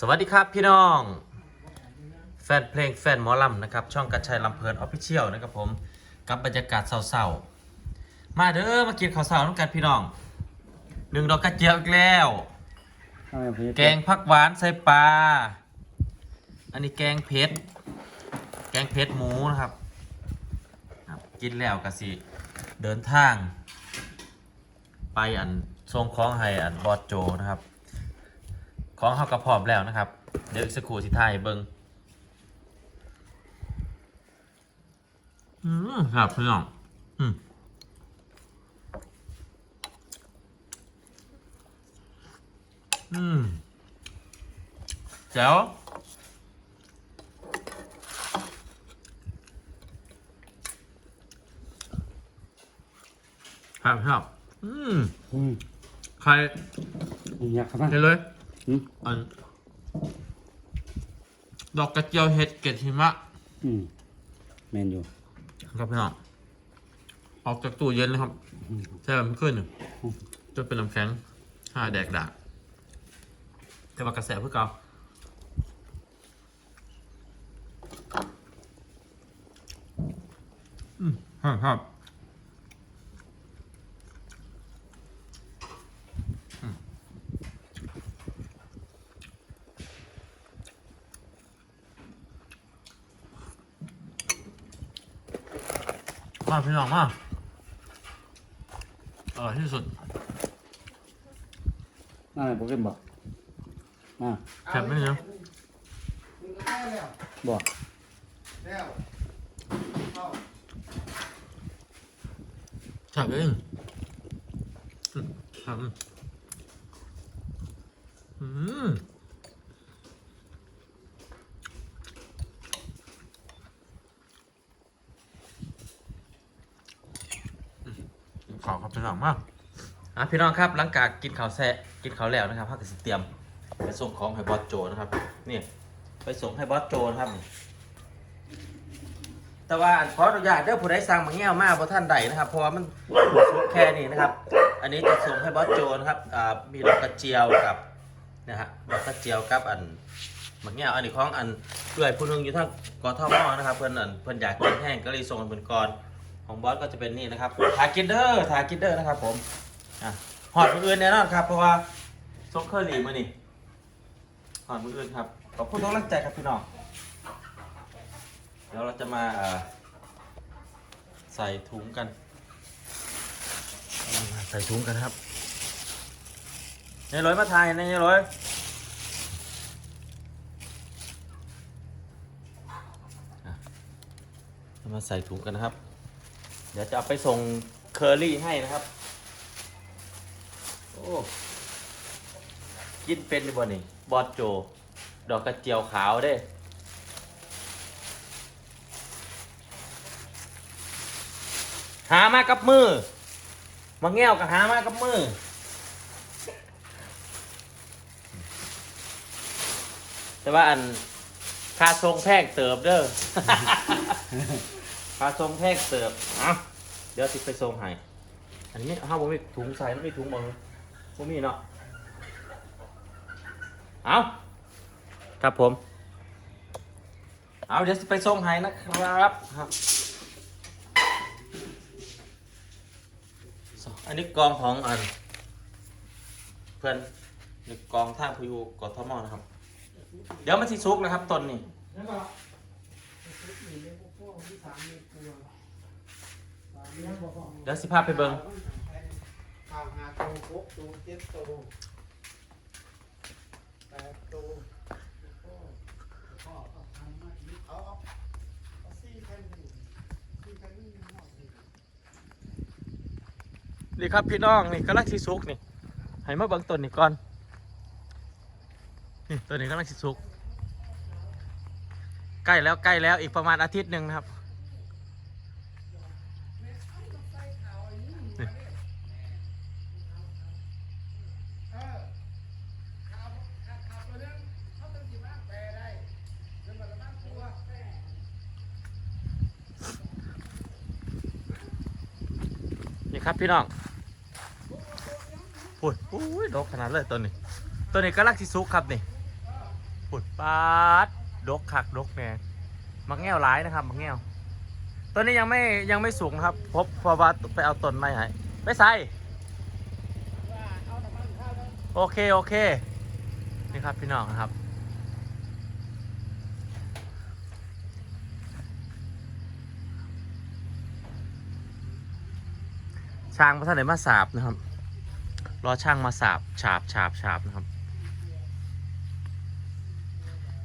สวัสดีครับพี่น้อง แฟนเพลงแฟนหมอลำนะครับ ช่องกัญชัยลำเพลินออฟฟิเชียลนะครับผม กับบรรยากาศเศร้าๆ มาเด้อมากินข้าวเสาน้ำกันพี่น้องหนึ่งดอกกระเจียวอีกแล้ว ทำไมผมจะแกงผักหวานใส่ปลา อันนี้แกงเผ็ด แกงเผ็ดหมูนะครับครับ กินแล้วก็สิ เดินทาง ไปอันทรงของไฮอันบอดโจนะครับ ของเขากระพร้อมแล้วนะครับ เดี๋ยวอีกสักครู่สิทายให้เบิงอืมครับพี่น้องอืมอืมแจ๋วครับครับอืมอืมใคร นี่อยากครับเห็นเลย อืมอันดอกกระเจียวเห็ดเกล็ดหิมะ อืมแมนอยู่ครับพี่น้องออกจากตู้เย็นเลยครับอืมแช่มันขึ้นหนึ่งจนเป็นน้ำแข็งห้าแดกดากแต่ว่ากระแสเพื่อเก่าอืมครับครับอืม มาพี่น้องมาอร่อยที่สุดน่าจะโปเกมบอกมาแซ่บไหมเนี่ยบอกแล้วเข้าแซ่บเองอืมครับอืมขอ ครับพี่น้องมากอะพี่น้องครับหลังจากกินข้าวแซ่กินข้าวแล้วนะครับพักกสิเตรียมไปส่งของให้บอสโจนะครับนี่ไปส่งให้บอสโจนะครับนี่แต่ว่าขออนุญาตเด้อผู้ใดสั่งมาแง่วมากเพราะท่านใดนะครับเพราะว่ามันสุกแค่นี้นะครับ อันนี้จะส่งให้บอสโจนะครับอ่ามีดอกกระเจียวกับนะฮะดอกกระเจียวกับอันมาแง่วอันนี้ของอันเพื่อยผู้หนึงอยู่ทางกอทมนะครับเพื่อนอันเพื่อนอยากกินแห้งก็เลยส่งเพื่อนกอน ของบอสก็จะเป็นนี่นะครับทากินเดอร์ทากินเดอร์นะครับผมอะหอดมืออื่นแน่นอนครับ เพราะว่าส่งเคอรี่มานี่หอดมืออื่นครับขอบคุณทุกกำลังใจครับพี่น้องเดี๋ยวเราจะมาอ่าใส่ถุงกันอืมใส่ถุงกันครับนายร้อยมาทายนายร้อยอะเรามาใส่ถุงกันนะครับ เดี๋ยวจะเอาไปส่งเคอรี่ให้นะครับ โอ้กินเป็นดีบ่นี่ บอดโจ ดอกกระเจียวขาวเด้หามากับมือ มาแง่วกับหามากับมือ แต่ว่าอันค่าทรงแพงเติบเด้อ ค่าทรงแพงเติบเอะเดี๋ยวติดไปทรงให้อันนี้ห้าผมมีถุงใส่แล้วมีถุงบ่ผมมีเนาะเอาครับผม เอาเดี๋ยวไปส่งให้นะครับครับ อันนี้กองของอัน เพื่อนนี่กองท่าพยูกทมนะครับ เดี๋ยวมาที่ซุกนะครับตนนี่ แล้วก็มีเรื่องพวกที่สามมีกลัวสาม เดี๋ยวสิพาไปเบิงข่าวหาโตหกโตเจ็ดโตแปดโตก็ก็เอาทำมาอีกเอาเอาเอาสี่แผ่นนี่สี่แผ่นนี่หมดนี่นี่ครับพี่น้องนี่กำลังที่ซุกนี่ให้มาเบิ่งต้นนี่ก่อนนี่ต้นนี้กำลังที่ซุก ใกล้แล้วใกล้แล้วอีกประมาณอาทิตย์หนึ่งนะครับ นี่ เออข่าวข่าวข่าวตัวนึงเขาต้องสิมาแปลได้เรื่องมันละมันตัว นี่ ครับพี่น้องโอ้ยโอ้ยดกขนาดเลยต้นนี้ต้นนี้กำลังที่ซุกครับนี่ปุดปาดดกคักดกแน่มักแง่วร้ายนะครับมักแง่วตัวนี้ยังไม่ยังไม่สูงนะครับพบเพราะว่าไปเอาต้นไม้ให้ไปใส่โอเคโอเคนี่ครับพี่น้องครับ ช่างพระท่านไหนมาสาบนะครับ รอช่างมาสาบฉาบฉาบฉาบนะครับ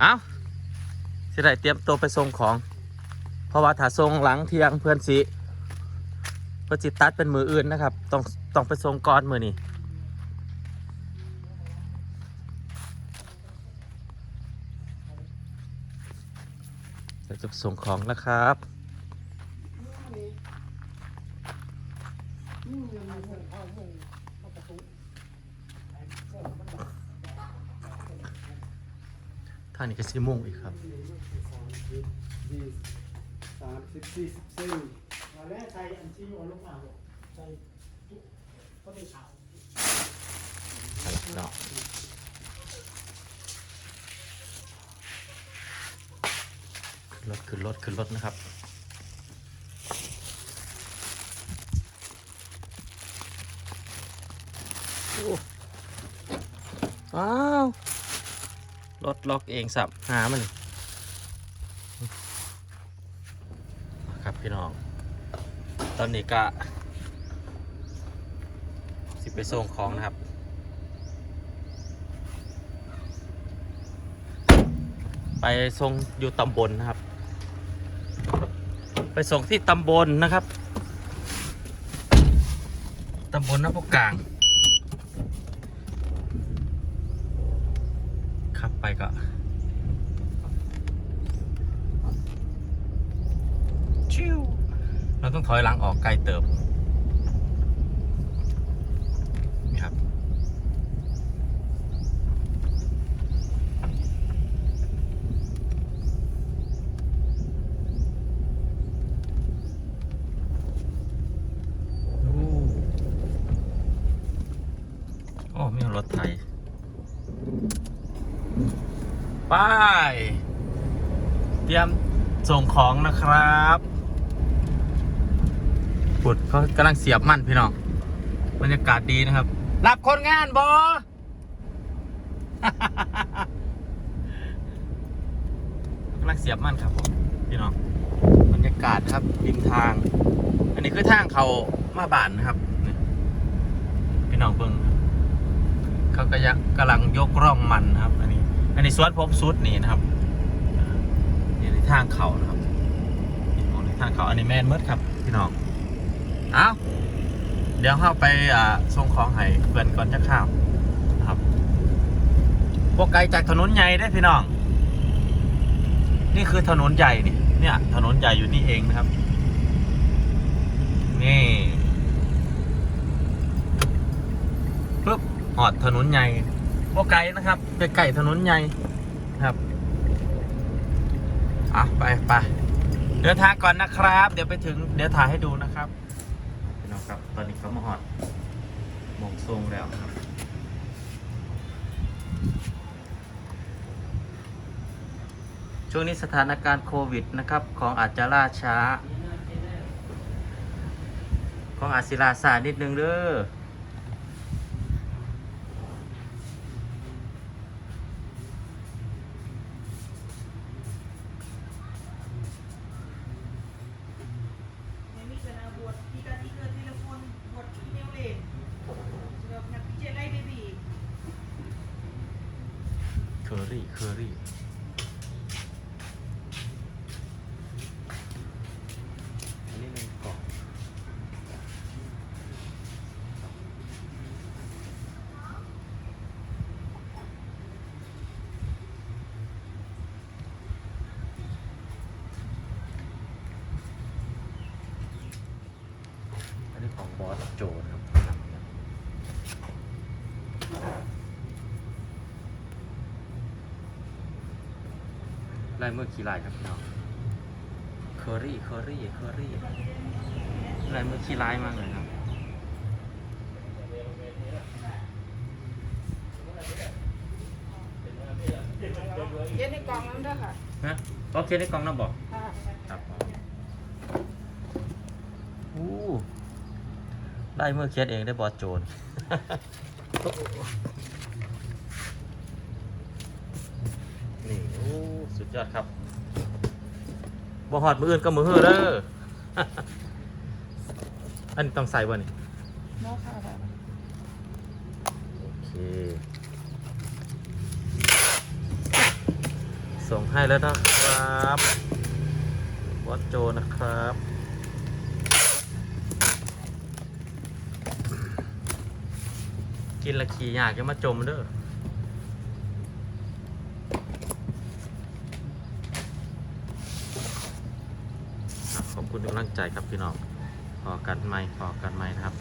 เอาสิได้เตรียมตัวไปส่งของ เพราะว่าถ้าส่งหลังเที่ยงเพื่อนสิเพื่อจิตัดเป็นมืออื่นนะครับ ต้องต้องไปส่งก่อนมือนี้จะส่งของแล้วครับ นี่ยังมีคนเข้ามุ่งมาประตูไอ้เจ้ามันดัก ท่างนี้ก็สิมุ่งอีกครับสามสิบยี่สามสิบสี่สิบสี่มาแล้วใส่อันที่อยู่ลูกอ่างใส่ก็ได้ขาวขึ้นรถขึ้นรถขึ้นรถนะครับ ว้าวรถล็อกเองสับหามันครับพี่น้อง ตอนนี้ก็สิไปส่งของนะครับไปส่งอยู่ตำบลนะครับ ไปส่งที่ตำบลนะครับ ตำบลน้ำพกกลาง ขับ ไปก็ชิวเราต้องถอยหลังออกไกลเติบนี่ครับ โอ้โอ้มีรถไทย ไป้ายเตรียมส่งของนะครับปุดเขากำลังเสียบมั่นพี่น้องบรรยากาศดีนะครับ รับคนงานบอกำลังเสียบมั่นครับผมพี่น้องบรรยากาศครับริมทาง อันนี้คือทางเขามาบานนะครับพี่น้องเบิ้งเขาก็ยังกำลังยกร่องมันนะครับ อันนี้อัสวนผมสุดนี่นะครับนี่ในทางเขานะครับมองในทางเขาอันนี้แมนเมดครับพี่น้องเอาเดี๋ยวเข้าไปอ่าส่งของให้เพื่อนก่อนจะข้าวครับพวกไกลจากถนนใหญ่ได้พี่น้อง นี่คือถนนใหญ่นี่เนี่ย ถนนใหญ่อยู่นี่เองนะครับ นี่ปึ๊บหอดถนนใหญ่ พวกไกลนะครับไปไก่ถนนใหญ่ครับอะไปไปเดินทางก่อนนะครับ เดี๋ยวไปถึงเดี๋ยวถ่ายให้ดูนะครับพี่น้องครับ ตอนนี้เขามาหอดหมงทรงแล้วครับช่วงนี้สถานการณ์โควิดนะครับของอาจจะล่าช้า ของอาจสิลาสานิดนึงเด้อ ไม่มีกันนะบวชที่การที่เกิดทีละคนบวชที่เนวเลนสำหรับนักพิเจไล่เบบี เค อรี่เคอรี่อันนี้เป็นกล่องอันนี้ของบอสโจนะครับ ลายมือขี่ลายครับพี่น้องเคอรี่เคอรี่เคอรี่ลายมือขี่ลายมากเลยครับเกล่องนั้นด้วยค่ะนะโอเคได้กล่องน้ำบอกค่ะครับอู้ได้เมื่อเคสเองได้บอสโจน นี่โอ้ สุดยอดครับบ่หอดมืออื่นก็มือเฮือเด้ออันนี้ต้องใส่บ่นี่โน้ค่ะค่ะโอเคส่งให้แล้วนะครับบอสโจนะครับกินละขี่ยากจะมาจมเด้ออะขอบ คุณกำลังใจครับพี่น้องพอกันไหมพอกันไหมนะครับ